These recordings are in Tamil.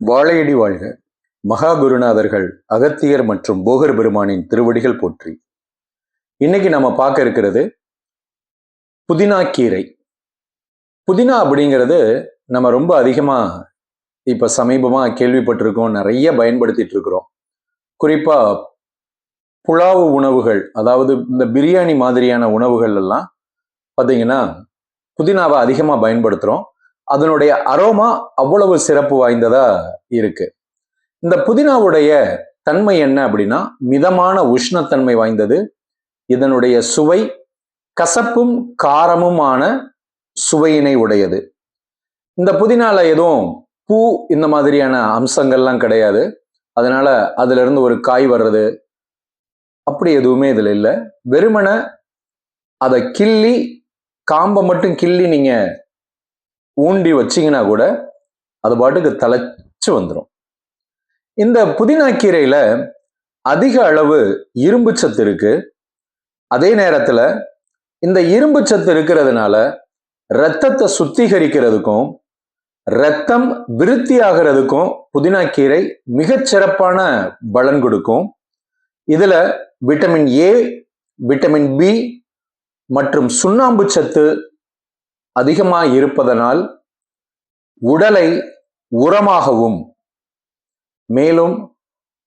வாழையடி வாழ்க. மகா குருநாதர்கள் அகத்தியர் மற்றும் போகர் பெருமானின் திருவடிகள் போற்றி. இன்னைக்கு நம்ம பார்க்க இருக்கிறது புதினா கீரை. புதினா அப்படிங்கிறது நம்ம ரொம்ப அதிகமாக இப்போ சமீபமாக கேள்விப்பட்டிருக்கோம் நிறைய பயன்படுத்திட்டு இருக்கிறோம். குறிப்பாக புலாவு உணவுகள் அதாவது இந்த பிரியாணி மாதிரியான உணவுகள் எல்லாம் பார்த்தீங்கன்னா புதினாவை அதிகமாக பயன்படுத்துகிறோம் அதனுடைய அரோமா அவ்வளவு சிறப்பு வாய்ந்ததா இருக்கு. இந்த புதினாவுடைய தன்மை என்ன அப்படின்னா மிதமான உஷ்ணத்தன்மை வாய்ந்தது. இதனுடைய சுவை கசப்பும் காரமுமான சுவையினை உடையது. இந்த புதினால எதுவும் பூ இந்த மாதிரியான அம்சங்கள்லாம் கிடையாது. அதனால அதுல இருந்து ஒரு காய் வர்றது அப்படி எதுவுமே இதுல இல்லை. வெறுமனை அதை கிள்ளி காம்பை மட்டும் கிள்ளி நீங்க ஊண்டி வச்சிங்கன்னா கூட அது பாட்டுக்கு தலைச்சு வந்துடும் இந்த புதினா கீரையில் அதிக அளவு இரும்பு சத்து இருக்கு. அதே நேரத்தில் இந்த இரும்பு சத்து இருக்கிறதுனால ரத்தத்தை சுத்திகரிக்கிறதுக்கும் ரத்தம் விருத்தி ஆகிறதுக்கும் புதினா கீரை மிகச்சிறப்பான பலன் கொடுக்கும். இதில் விட்டமின் ஏ விட்டமின் பி மற்றும் சுண்ணாம்பு சத்து அதிகமாக இருப்பதனால் உடலை உரமாகவும் மேலும்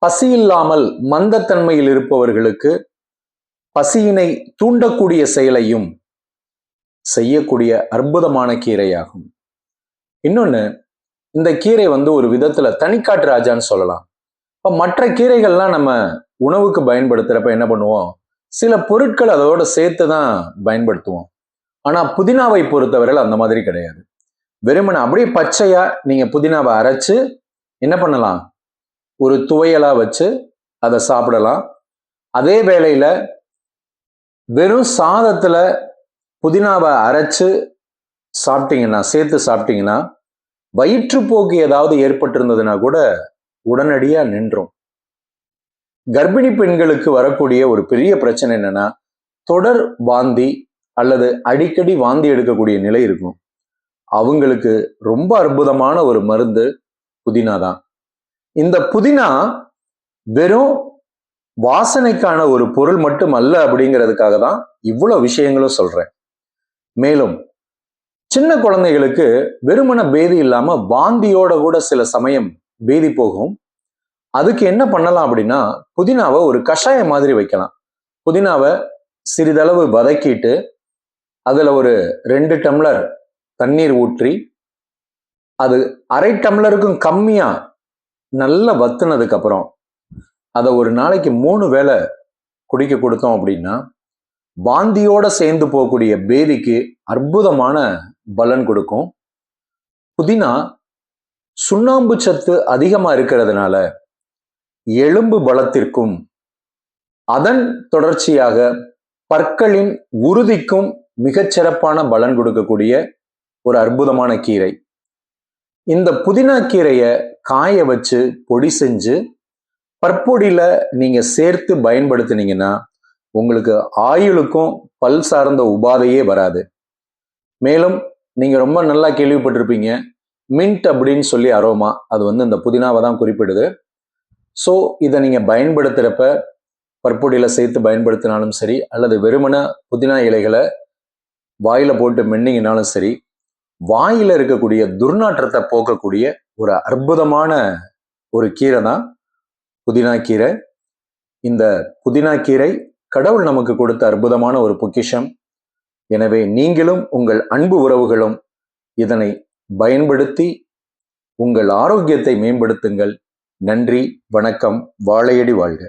பசியில்லாமல் மந்தத்தன்மையில் இருப்பவர்களுக்கு பசியினை தூண்டக்கூடிய செயலையும் செய்யக்கூடிய அற்புதமான கீரையாகும். இன்னொன்று இந்த கீரை வந்து ஒரு விதத்துல தனிக்காட்டு ராஜான்னு சொல்லலாம். இப்போ மற்ற கீரைகள்லாம் நம்ம உணவுக்கு பயன்படுத்துறப்ப என்ன பண்ணுவோம்? சில பொருட்கள் அதோட சேர்த்து தான் பயன்படுத்துவோம். ஆனா புதினாவை பொறுத்தவரையில் அந்த மாதிரி கிடையாது. வெறுமனை அப்படியே பச்சையா நீங்க புதினாவை அரைச்சு என்ன பண்ணலாம்? ஒரு துவையலா வச்சு அதை சாப்பிடலாம். அதே வேளையில வெறும் சாதத்துல புதினாவை அரைச்சு சாப்பிட்டீங்கன்னா சேர்த்து சாப்பிட்டீங்கன்னா வயிற்றுப்போக்கு ஏதாவது ஏற்பட்டிருந்ததுன்னா கூட உடனடியாக நின்றும். கர்ப்பிணி பெண்களுக்கு வரக்கூடிய ஒரு பெரிய பிரச்சனை என்னன்னா தொடர் வாந்தி அல்லது அடிக்கடி வாந்தி எடுக்கக்கூடிய நிலை இருக்கும். அவங்களுக்கு ரொம்ப அற்புதமான ஒரு மருந்து புதினா தான். இந்த புதினா வெறும் வாசனைக்கான ஒரு பொருள் மட்டும் அல்ல அப்படிங்கிறதுக்காக தான் இவ்வளவு விஷயங்களும் சொல்றேன். மேலும் சின்ன குழந்தைகளுக்கு வெறுமன பேதி இல்லாம வாந்தியோட கூட சில சமயம் பேதி போகும். அதுக்கு என்ன பண்ணலாம் அப்படின்னா புதினாவை ஒரு கஷாயம் மாதிரி வைக்கலாம். புதினாவை சிறிதளவு வதக்கிட்டு அதில் ஒரு ரெண்டு டம்ளர் தண்ணீர் ஊற்றி அது அரை டம்ளருக்கும் கம்மியாக நல்லா வத்துனதுக்கப்புறம் அதை ஒரு நாளைக்கு மூணு வேளை குடிக்க கொடுத்தோம் அப்படின்னா வாந்தியோட சேர்ந்து போகக்கூடிய பேதிக்கு அற்புதமான பலன் கொடுக்கும். புதினா சுண்ணாம்பு சத்து அதிகமாக இருக்கிறதுனால எலும்பு பலத்திற்கும் அதன் தொடர்ச்சியாக பற்களின் உறுதிக்கும் மிகச்சிறப்பான பலன் கொடுக்கக்கூடிய ஒரு அற்புதமான கீரை. இந்த புதினா கீரையை காய வச்சு பொடி செஞ்சு பற்பொடியில் நீங்கள் சேர்த்து பயன்படுத்தினீங்கன்னா உங்களுக்கு ஆயுளுக்கும் பல் சார்ந்த உபாதையே வராது. மேலும் நீங்கள் ரொம்ப நல்லா கேள்விப்பட்டிருப்பீங்க மின்ட் அப்படின்னு சொல்லி அரோமா அது வந்து இந்த புதினாவை தான் குறிப்பிடுது. ஸோ இதை நீங்கள் பயன்படுத்துகிறப்ப பற்பொடியில் சேர்த்து பயன்படுத்தினாலும் சரி அல்லது வெறுமன புதினா இலைகளை வாயில போட்டு மென்னிங்கனாலும் சரி வாயில இருக்கக்கூடிய துர்நாற்றத்தை போக்கக்கூடிய ஒரு அற்புதமான ஒரு கீரை தான் புதினா கீரை. இந்த புதினா கீரை கடவுள் நமக்கு கொடுத்த அற்புதமான ஒரு பொக்கிஷம். எனவே நீங்களும் உங்கள் அன்பு உறவுகளும் இதனை பயன்படுத்தி உங்கள் ஆரோக்கியத்தை மேம்படுத்துங்கள். நன்றி வணக்கம் வாழையடி வாழ்க.